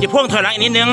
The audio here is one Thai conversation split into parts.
อย่าพ่วงถอยหลังอีกนิดนึง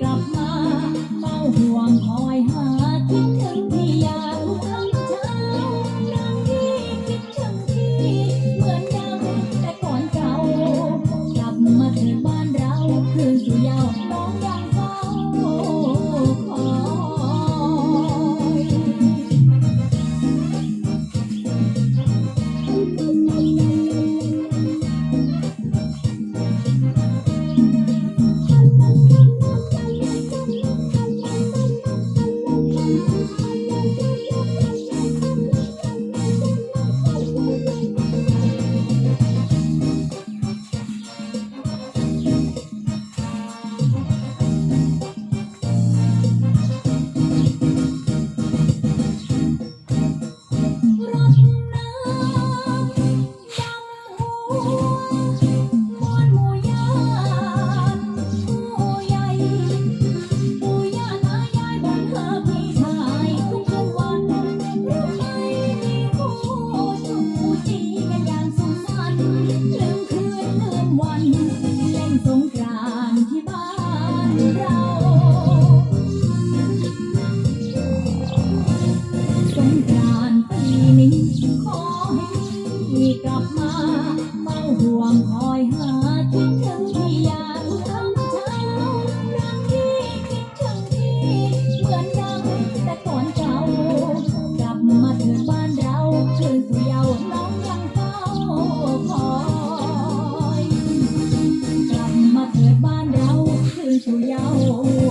กลับมาเฝ้าห่วงของ เธอบ้านเราคืนสู่เยาว์